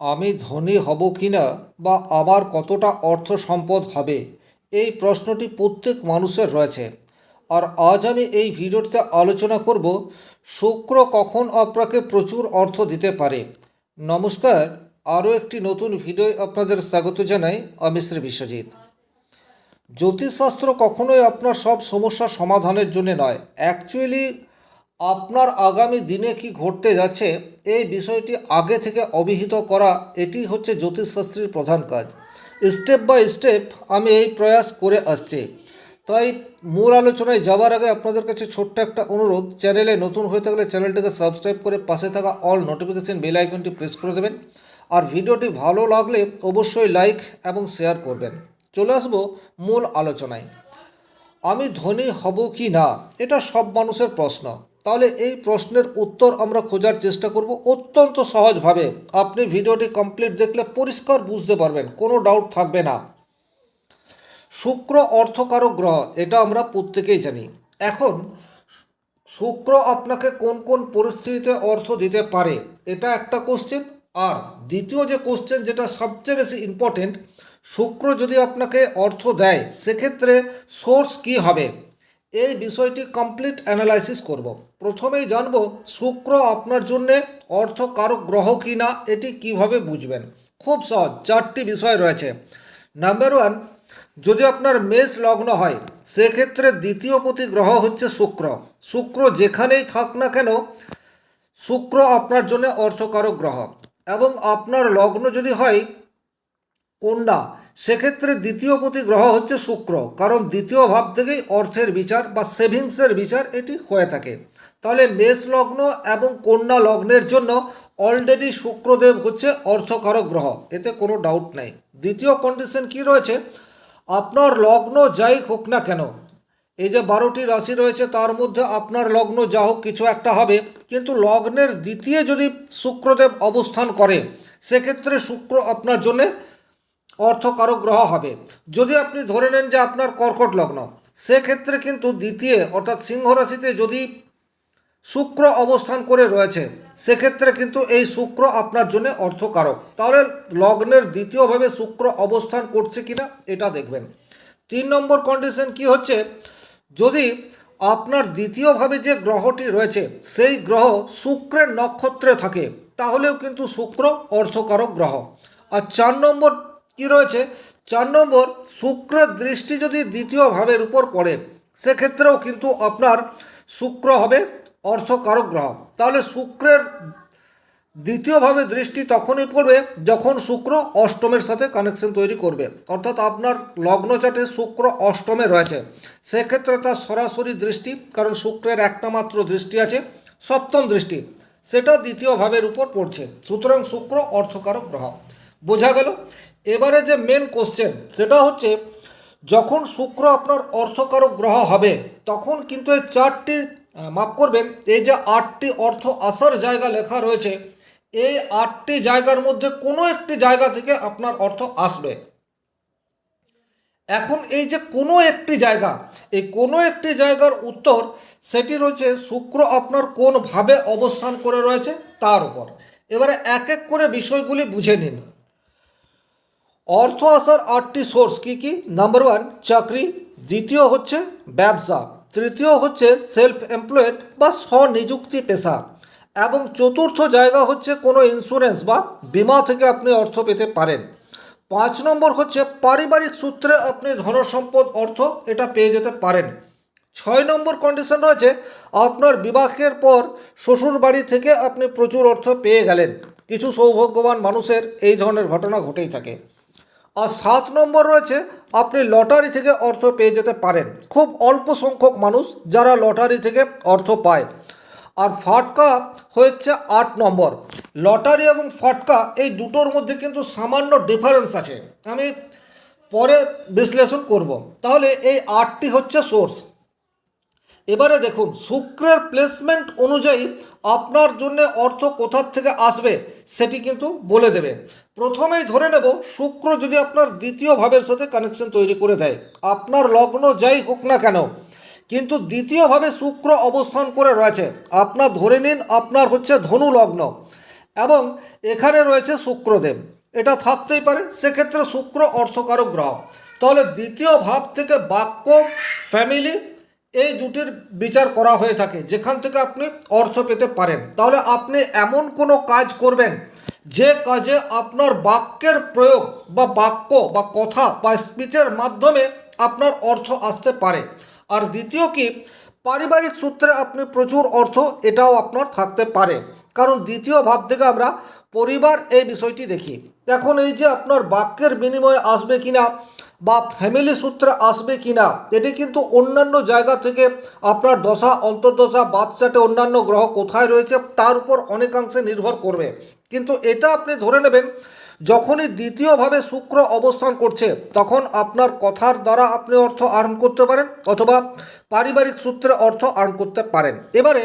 আমি ধনী হব কি না বা আমার কতটা অর্থ সম্পদ হবে, এই প্রশ্নটি প্রত্যেক মানুষের রয়েছে। আর আজ আমি এই ভিডিওটিতে আলোচনা করব, শুক্র কখন আপনাকে প্রচুর অর্থ দিতে পারে। নমস্কার, আরও একটি নতুন ভিডিও আপনাদের স্বাগত জানাই আমি শ্রী বিশ্বজিৎ। জ্যোতিষশাস্ত্র কখনোই আপনার সব সমস্যার সমাধানের জন্য নয়। অ্যাকচুয়ালি আপনার আগামী দিনে কি ঘটতে যাচ্ছে, এই বিষয়টি আগে থেকে অভিহিত করা, এটি হচ্ছে জ্যোতিষশাস্ত্রের প্রধান কাজ। স্টেপ বাই স্টেপ আমি এই প্রয়াস করে আসছি। তাই মূল আলোচনায় যাওয়ার আগে আপনাদের কাছে ছোট্ট একটা অনুরোধ, চ্যানেলে নতুন হয়ে থাকলে চ্যানেলটিকে সাবস্ক্রাইব করে পাশে থাকা অল নোটিফিকেশন বেল আইকনটি প্রেস করে দেবেন। আর ভিডিওটি ভালো লাগলে অবশ্যই লাইক এবং শেয়ার করবেন। চলে আসব মূল আলোচনায়। আমি ধনী হব কি না, এটা সব মানুষের প্রশ্ন। তাহলে এই প্রশ্নের উত্তর আমরা খোঁজার চেষ্টা করব অত্যন্ত সহজভাবে। আপনি ভিডিওটি কমপ্লিট দেখলে পরিষ্কার বুঝতে পারবেন, কোনো ডাউট থাকবে না। শুক্র অর্থকারক গ্রহ, এটা আমরা প্রত্যেকেই জানি। এখন, শুক্র আপনাকে কোন কোন পরিস্থিতিতে অর্থ দিতে পারে, এটা একটা কোশ্চেন আর দ্বিতীয় যে কোশ্চেন যেটা সবচেয়ে বেশি ইম্পর্টেন্ট শুক্র যদি আপনাকে অর্থ দেয়, সেক্ষেত্রে সোর্স কি হবে? এই বিষয়টি কমপ্লিট অ্যানালাইসিস করব। প্রথমেই জানব, শুক্র আপনার জন্যে অর্থকারক গ্রহ কি না এটি কীভাবে বুঝবেন? খুব সহজ, চারটি বিষয় রয়েছে। নাম্বার ওয়ান যদি আপনার মেষ লগ্ন হয়, সেক্ষেত্রে দ্বিতীয় প্রতি গ্রহ হচ্ছে শুক্র। শুক্র যেখানেই থাক না কেন, শুক্র আপনার জন্য অর্থকারক গ্রহ। এবং আপনার লগ্ন যদি হয়, কন্যা সেক্ষেত্রে দ্বিতীয় প্রতি গ্রহ হচ্ছে শুক্র, কারণ দ্বিতীয় ভাব থেকেই অর্থের বিচার বা সেভিংসের বিচার এটি হয়ে থাকে। তাহলে মেষ লগ্ন এবং কন্যা লগ্নের জন্য অলরেডি শুক্রদেব হচ্ছে অর্থকারক গ্রহ, এতে কোনো ডাউট নাই। দ্বিতীয় কন্ডিশন কি রয়েছে? আপনার লগ্ন যাই হোক না কেন, এই যে বারোটি রাশি রয়েছে, তার মধ্যে আপনার লগ্ন যা হোক কিছু একটা হবে, কিন্তু লগ্নের দ্বিতীয় যদি শুক্রদেব অবস্থান করে, সেক্ষেত্রে শুক্র আপনার জন্যে অর্থকারক গ্রহ হবে। যদি আপনি ধরে নেন যে আপনার কর্কট লগ্ন, সেক্ষেত্রে কিন্তু দ্বিতীয় অর্থাৎ সিংহ রাশিতে যদি শুক্র অবস্থান করে রয়েছে, সেক্ষেত্রে কিন্তু এই শুক্র আপনার জন্য অর্থকারক। তাহলে লগ্নের দ্বিতীয়ভাবে শুক্র অবস্থান করছে কিনা, এটা দেখবেন। তিন নম্বর কন্ডিশন কি হচ্ছে? যদি আপনার দ্বিতীয়ভাবে যে গ্রহটি রয়েছে, সেই গ্রহ শুক্রের নক্ষত্রে থাকে, তাহলেও কিন্তু শুক্র অর্থকারক গ্রহ। আর চার নম্বর কি রয়েছে? চার নম্বর, শুক্রের দৃষ্টি যদি দ্বিতীয় ভাবের উপর পড়ে, সেক্ষেত্রেও কিন্তু আপনার শুক্র হবে অর্থকারক গ্রহ। তাহলে শুক্রের দ্বিতীয়ভাবে দৃষ্টি তখনই পড়বে যখন শুক্র অষ্টমের সাথে কানেকশন তৈরি করবে। অর্থাৎ আপনার লগ্নচাটে শুক্র অষ্টমে রয়েছে। সেক্ষেত্রে তার সরাসরি দৃষ্টি, কারণ শুক্রের একটা মাত্র দৃষ্টি আছে, সপ্তম দৃষ্টি, সেটা দ্বিতীয় ভাবের উপর পড়ছে। সুতরাং শুক্র অর্থকারক গ্রহ। বোঝা গেল? এবারে যে মেন কোশ্চেন সেটা হচ্ছে, যখন শুক্র আপনার অর্থকারক গ্রহ হবে, তখন কিন্তু এই চারটি মাফ করবেন, এই যে আটটি অর্থ আসার জায়গা লেখা রয়েছে, এই আটটি জায়গার মধ্যে কোনো একটি জায়গা থেকে আপনার অর্থ আসবে। এখন এই যে কোনো একটি জায়গা, এই কোনো একটি জায়গার উত্তর, সেটি রয়েছে শুক্র আপনার কোন ভাবে অবস্থান করে রয়েছে, তার উপর। এবারে এক এক করে বিষয়গুলি বুঝে নিন। অর্থ আসার আটটি সোর্স কি কি? নাম্বার ওয়ান, চাকরি। দ্বিতীয় হচ্ছে ব্যবসা। তৃতীয় হচ্ছে সেলফ এমপ্লয়েড বা স্বনিযুক্তি পেশা। এবং চতুর্থ জায়গা হচ্ছে কোনো ইন্স্যুরেন্স বা বিমা থেকে আপনি অর্থ পেতে পারেন। পাঁচ নম্বর হচ্ছে পারিবারিক সূত্রে আপনি ধনসম্পদ, অর্থ এটা পেয়ে যেতে পারেন। ছয় নম্বর কন্ডিশন রয়েছে আপনার বিবাহের পর শ্বশুর বাড়ি থেকে আপনি প্রচুর অর্থ পেয়ে গেলেন। কিছু সৌভাগ্যবান মানুষের এই ধরনের ঘটনা ঘটেই থাকে। আর সাত নম্বর রয়েছে, আপনি লটারি থেকে অর্থ পেয়ে যেতে পারেন। খুব অল্প সংখ্যক মানুষ যারা লটারি থেকে অর্থ পায়। আর ফাটকা হচ্ছে আট নম্বর। লটারি এবং ফাটকা এই দুটোর মধ্যে কিন্তু সামান্য ডিফারেন্স আছে। আমি পরে বিশ্লেষণ করব। তাহলে এই আটটি হচ্ছে সোর্স এবারে দেখুন, শুক্রের প্লেসমেন্ট অনুযায়ী আপনার জন্য অর্থ কোথার থেকে আসবে সেটি কিন্তু বলে দেবে। প্রথমেই ধরে নেব, শুক্র যদি আপনার দ্বিতীয় ভাবের সাথে কানেকশন তৈরি করে দেয়, আপনার লগ্ন যাই হোক না কেন, কিন্তু দ্বিতীয়ভাবে শুক্র অবস্থান করে রয়েছে, আপনার ধরে নিন আপনার হচ্ছে ধনু লগ্ন এবং এখানে রয়েছে শুক্রদেব। এটা থাকতেই পারে, সেক্ষেত্রে শুক্র অর্থকারক গ্রহ। তাহলে দ্বিতীয় ভাব থেকে বাক্য ফ্যামিলি এই দুটির বিচার করা হয়ে থাকে। যেখান থেকে আপনি অর্থ পেতে পারেন। তাহলে আপনি এমন কোনো কাজ করবেন, যে কাজে আপনার বাক্যের প্রয়োগ বা বাক্য বা কথা বা স্পিচের মাধ্যমে আপনার অর্থ আসতে পারে। আর দ্বিতীয় কি, পারিবারিক সূত্রে আপনি প্রচুর অর্থ, এটাও আপনার থাকতে পারে। কারণ দ্বিতীয় ভাব থেকে আমরা পরিবার এই বিষয়টি দেখি। এখন এই যে আপনার বাক্যের বিনিময়ে আসবে কিনা বা ফ্যামিলি সূত্রে আসবে কিনা, এটি কিন্তু অন্যান্য জায়গা থেকে আপনার দশা, অন্তর্দশা বাচ্চাটে অন্যান্য গ্রহ কোথায় রয়েছে, তার উপর অনেকাংশে নির্ভর করবে। কিন্তু এটা আপনি ধরে নেবেন, যখনই দ্বিতীয়ভাবে শুক্র অবস্থান করছে, তখন আপনার কথার দ্বারা আপনি অর্থ আর্ন করতে পারেন, অথবা পারিবারিক সূত্রে অর্থ আর্ন করতে পারেন। এবারে,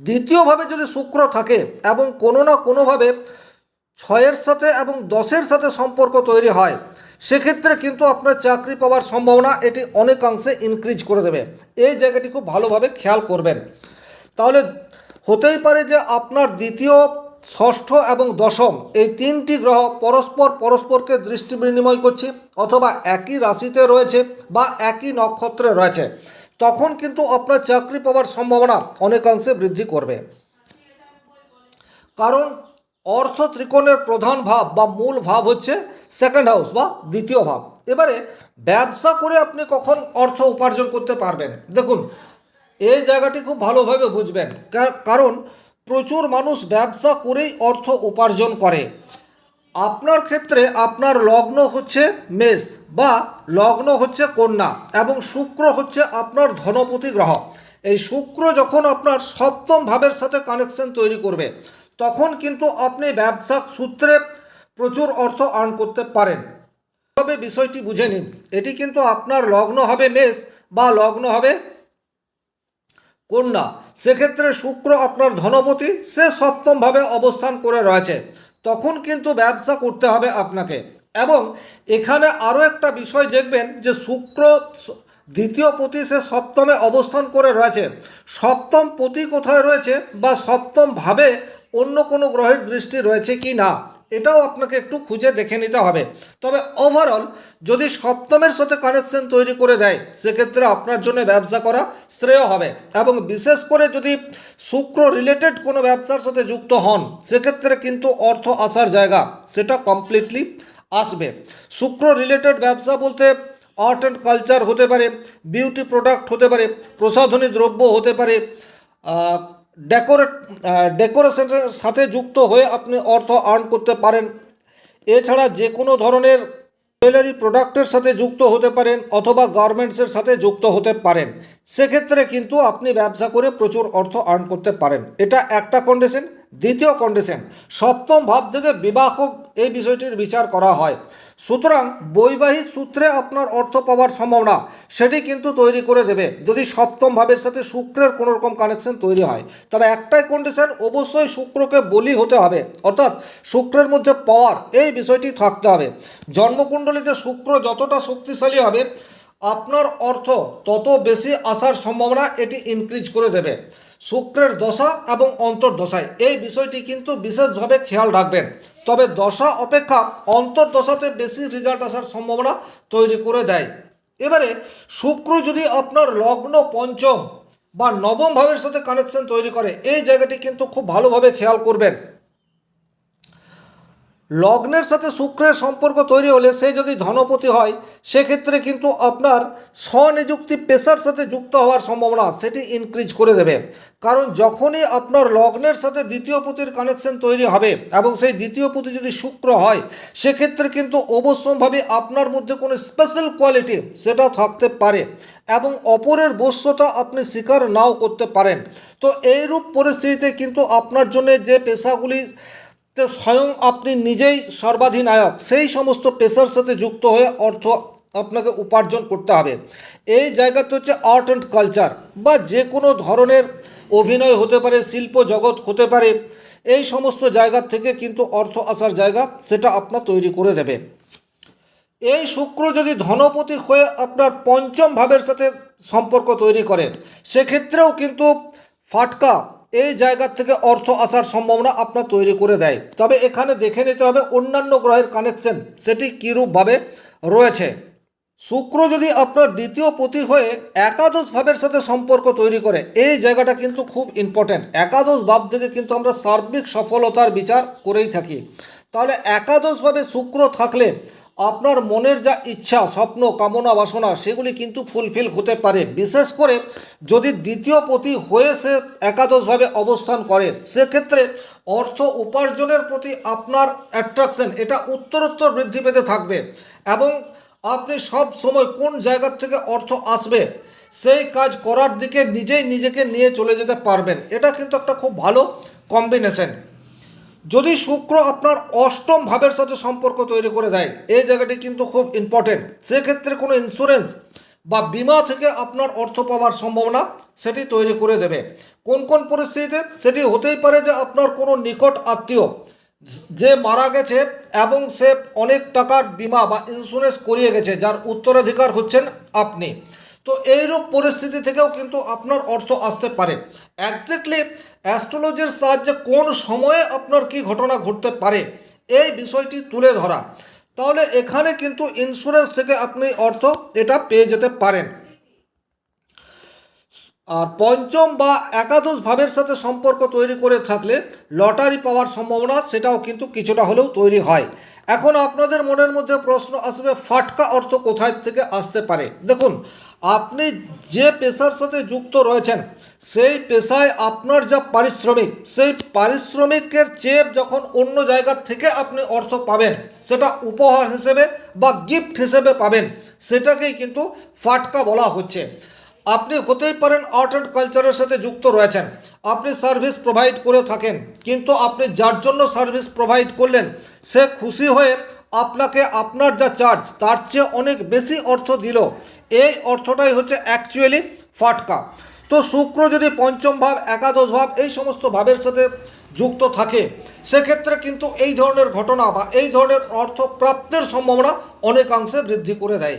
দ্বিতীয়ভাবে যদি শুক্র থাকে, এবং কোনো না কোনোভাবে ছয়ের সাথে এবং দশের সাথে সম্পর্ক তৈরি হয় সেক্ষেত্রে কিন্তু আপনার চাকরি পাওয়ার সম্ভাবনা এটি অনেকাংশে ইনক্রিজ করে দেবে। এই জায়গাটি খুব ভালোভাবে খেয়াল করবেন। তাহলে হতেই পারে যে আপনার দ্বিতীয়, ষষ্ঠ এবং দশম এই তিনটি গ্রহ পরস্পর পরস্পরকে দৃষ্টি বিনিময় করছে অথবা একই রাশিতে রয়েছে বা একই নক্ষত্রে রয়েছে। তখন কিন্তু আপনার চাকরি পাওয়ার সম্ভাবনা অনেকাংশে বৃদ্ধি করবে। কারণ অর্থ ত্রিকোণের প্রধান ভাব বা মূল ভাব হচ্ছে সেকেন্ড হাউস বা দ্বিতীয় ভাব। এবারে ব্যবসা করে আপনি কখন অর্থ উপার্জন করতে পারবেন? দেখুন, এই জায়গাটি খুব ভালোভাবে বুঝবেন। কারণ প্রচুর মানুষ ব্যবসা করেই অর্থ উপার্জন করে। আপনার ক্ষেত্রে আপনার লগ্ন হচ্ছে মেষ বা লগ্ন হচ্ছে কন্যা এবং শুক্র হচ্ছে আপনার ধনপতি গ্রহ। এই শুক্র যখন আপনার সপ্তম ভাবের সাথে কানেকশন তৈরি করবে তখন কিন্তু আপনি ব্যবসা সূত্রে প্রচুর অর্থ আর্ন করতে পারেন। তবে বিষয়টি বুঝে নিন, এটি কিন্তু আপনার লগ্ন হবে মেষ বা লগ্ন হবে কন্যা। সেক্ষেত্রে শুক্র আপনার ধনপতি, সে সপ্তমভাবে অবস্থান করে রয়েছে। তখন কিন্তু ব্যবসা করতে হবে আপনাকে। এবং এখানে আরও একটা বিষয় দেখবেন যে শুক্র দ্বিতীয় পতি, সে সপ্তমে অবস্থান করে রয়েছে। সপ্তম পতি কোথায় রয়েছে বা সপ্তমভাবে অন্য কোনো গ্রহের দৃষ্টি রয়েছে কি না, এটাও আপনাকে একটু খুঁজে দেখে নিতে হবে। তবে ওভারঅল যদি সপ্তমের সাথে কানেকশন তৈরি করে দেয়, সেক্ষেত্রে আপনার জন্য ব্যবসা করা শ্রেয় হবে। এবং বিশেষ করে যদি শুক্র রিলেটেড কোনো ব্যবসার সাথে যুক্ত হন, সেক্ষেত্রে কিন্তু অর্থ আসার জায়গা, সেটা কমপ্লিটলি আসবে। শুক্র রিলেটেড ব্যবসা বলতে আর্ট অ্যান্ড কালচার হতে পারে বিউটি প্রোডাক্ট হতে পারে, প্রসাধনী দ্রব্য হতে পারে ডেকোরেট ডেকোরেশনের সাথে যুক্ত হয়ে আপনি অর্থ আর্ন করতে পারেন। এছাড়া যে কোনো ধরনের জুয়েলারি প্রোডাক্টের সাথে যুক্ত হতে পারেন অথবা গার্মেন্টসের সাথে যুক্ত হতে পারেন। সেক্ষেত্রে কিন্তু আপনি ব্যবসা করে প্রচুর অর্থ আর্ন করতে পারেন। এটা একটা কন্ডিশন দ্বিতীয় কন্ডিশন সপ্তম ভাব থেকে বিবাহ এই বিষয়টির বিচার করা হয়। সুতরাং বৈবাহিক সূত্রে আপনার অর্থ পাওয়ার সম্ভাবনা, সেটি কিন্তু তৈরি করে দেবে। যদি সপ্তম ভাবের সাথে শুক্রের কোনো রকম কানেকশন তৈরি হয়, তবে একটাই কন্ডিশন অবশ্যই শুক্রকে বলি হতে হবে। অর্থাৎ শুক্রের মধ্যে পাওয়ার, এই বিষয়টি থাকতে হবে। জন্মকুণ্ডলিতে শুক্র যতটা শক্তিশালী হবে, আপনার অর্থ তত বেশি আসার সম্ভাবনা এটি ইনক্রিজ করে দেবে। শুক্রের দশা এবং অন্তর্দশায়, এই বিষয়টি কিন্তু বিশেষভাবে খেয়াল রাখবেন। তবে দশা অপেক্ষা অন্তর্দশাতে বেশি রেজাল্ট আসার সম্ভাবনা তৈরি করে দেয়। এবারে শুক্র যদি আপনার লগ্ন পঞ্চম বা নবম ভাবের সাথে কানেকশন তৈরি করে, এই জায়গাটি কিন্তু খুব ভালোভাবে খেয়াল করবেন। লগ্নের সাথে শুক্রের সম্পর্ক তৈরি হলে সে যদি ধনপতি হয়, সেক্ষেত্রে কিন্তু আপনার স্বনিযুক্তি পেশার সাথে যুক্ত হওয়ার সম্ভাবনা সেটি ইনক্রিজ করে দেবে। কারণ যখনই আপনার লগ্নের সাথে দ্বিতীয় পুতির কানেকশন তৈরি হবে এবং সেই দ্বিতীয় পুঁতি যদি শুক্র হয়, সেক্ষেত্রে কিন্তু অবশ্যম্ভাবী আপনার মধ্যে কোনো স্পেশাল কোয়ালিটি সেটা থাকতে পারে এবং অপরের বস্যতা আপনি স্বীকার নাও করতে পারেন। তো এইরূপ পরিস্থিতিতে কিন্তু আপনার জন্য যে পেশাগুলি তো স্বয়ং আপনি নিজেই সর্বাধিনায়ক, সেই সমস্ত পেশার সাথে যুক্ত হয়ে অর্থ আপনাকে উপার্জন করতে হবে। এই জায়গাতে হচ্ছে আর্ট অ্যান্ড কালচার বা যে কোনো ধরনের অভিনয় হতে পারে, শিল্প জগৎ হতে পারে, এই সমস্ত জায়গা থেকে কিন্তু অর্থ আসার জায়গা সেটা আপনার তৈরি করে দেবে। এই শুক্র যদি ধনপতি হয়ে আপনার পঞ্চম ভাবের সাথে সম্পর্ক তৈরি করে, সেক্ষেত্রেও কিন্তু ফাটকা এই জায়গার থেকে অর্থ আসার সম্ভাবনা আপনার তৈরি করে দেয়। তবে এখানে দেখে নিতে হবে অন্যান্য গ্রহের কানেকশন সেটি কীরূপভাবে রয়েছে। শুক্র যদি আপনার দ্বিতীয় পতি হয়ে একাদশ ভাবের সাথে সম্পর্ক তৈরি করে, এই জায়গাটা কিন্তু খুব ইম্পর্ট্যান্ট একাদশ ভাব থেকে কিন্তু আমরা সার্বিক সফলতার বিচার করেই থাকি। তাহলে একাদশভাবে শুক্র থাকলে আপনার মনের যা ইচ্ছা, স্বপ্ন, কামনা, বাসনা, সেগুলি কিন্তু ফুলফিল হতে পারে। বিশেষ করে যদি দ্বিতীয় পতি হয়ে সে একাদশভাবে অবস্থান করে, সেক্ষেত্রে অর্থ উপার্জনের প্রতি আপনার অ্যাট্রাকশন এটা উত্তরোত্তর বৃদ্ধি পেতে থাকবে এবং আপনি সব সময় কোন জায়গার থেকে অর্থ আসবে, সেই কাজ করার দিকে নিজেই নিজেকে নিয়ে চলে যেতে পারবেন। এটা কিন্তু একটা খুব ভালো কম্বিনেশন যদি শুক্র আপনার অষ্টম ভাবের সাথে সম্পর্ক তৈরি করে দেয়, এই জায়গাটি কিন্তু খুব ইম্পর্টেন্ট সেক্ষেত্রে কোনো ইন্স্যুরেন্স বা বিমা থেকে আপনার অর্থ পাওয়ার সম্ভাবনা সেটি তৈরি করে দেবে। কোন কোন পরিস্থিতিতে সেটি হতেই পারে যে আপনার কোনো নিকট আত্মীয় যে মারা গেছে এবং সে অনেক টাকার বিমা বা ইন্স্যুরেন্স করিয়ে গেছে, যার উত্তরাধিকার হচ্ছেন আপনি। তো এইরূপ পরিস্থিতি থেকেও কিন্তু আপনার অর্থ আসতে পারে। একজ্যাক্টলি অ্যাস্ট্রোলজির সাহায্যে কোন সময়ে আপনার কি ঘটনা ঘটতে পারে, এই বিষয়টি তুলে ধরা। তাহলে এখানে কিন্তু ইন্স্যুরেন্স থেকে আপনি অর্থ এটা পেয়ে যেতে পারেন। আর পঞ্চম বা একাদশ ভাবের সাথে সম্পর্ক তৈরি করে থাকলে লটারি পাওয়ার সম্ভাবনা সেটাও কিন্তু কিছুটা হলেও তৈরি হয়। এখন আপনাদের মনের মধ্যে প্রশ্ন আসবে, ফাটকা অর্থ কোথায় থেকে আসতে পারে? দেখুন, আপনি যে পেশার সাথে যুক্ত রয়েছেন, সেই পেশায় আপনার যা পারিশ্রমিক, সেই পারিশ্রমিকের চেপ যখন অন্য জায়গার থেকে আপনি অর্থ পাবেন, সেটা উপহার হিসেবে বা গিফট হিসেবে পাবেন, সেটাকেই কিন্তু ফাটকা বলা হচ্ছে। আপনি হতেই পারেন আর্ট অ্যান্ড কালচারের সাথে যুক্ত রয়েছেন। আপনি সার্ভিস প্রোভাইড করে থাকেন, কিন্তু আপনি যার জন্য সার্ভিস প্রোভাইড করলেন, সে খুশি হয়ে আপনাকে আপনার যা চার্জ, তার চেয়ে অনেক বেশি অর্থ দিল। এই অর্থটাই হচ্ছে অ্যাকচুয়ালি ফাটকা। তো শুক্র যদি পঞ্চম ভাব, একাদশ ভাব এই সমস্ত ভাবের সাথে যুক্ত থাকে, সেক্ষেত্রে কিন্তু এই ধরনের ঘটনা বা এই ধরনের অর্থ প্রাপ্তের সম্ভাবনা অনেকাংশে বৃদ্ধি করে দেয়।